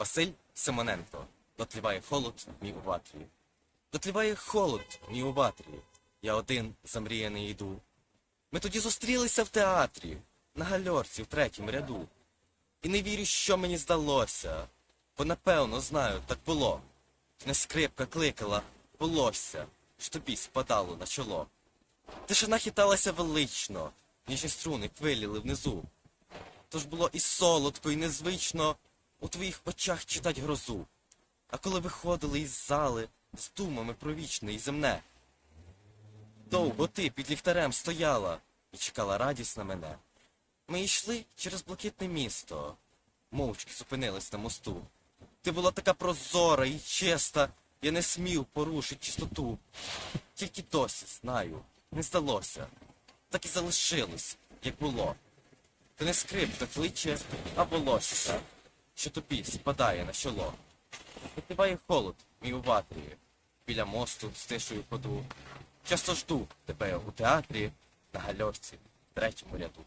Василь Симоненко. Дотліває холод мій у ватрі. Дотліває холод мій у ватрі. Я один замріяний йду. Ми тоді зустрілися в театрі, на гальорці в третьому ряду. І не вірю, що мені здалося, бо напевно знаю, так було. Не скрипка кликала, волосся, що тобі спадало на чоло. Тишина хиталася велично, ніжні струни хвиліли внизу. Тож було і солодко, і незвично у твоїх очах читать грозу. А коли виходили із зали з думами про вічне і земне, довго ти під ліхтарем стояла і чекала радість на мене. Ми йшли через блакитне місто, мовчки зупинились на мосту. Ти була така прозора і чиста, я не смів порушить чистоту. Тільки досі знаю, не здалося, так і залишилось, як було. Ти не скрипка кличе, а волосся, що тобі спадає на чоло. Відбиває холод, мій у ватрі, біля мосту стишую ходу. Часто жду тебе у театрі на гальорці, третьому ряду.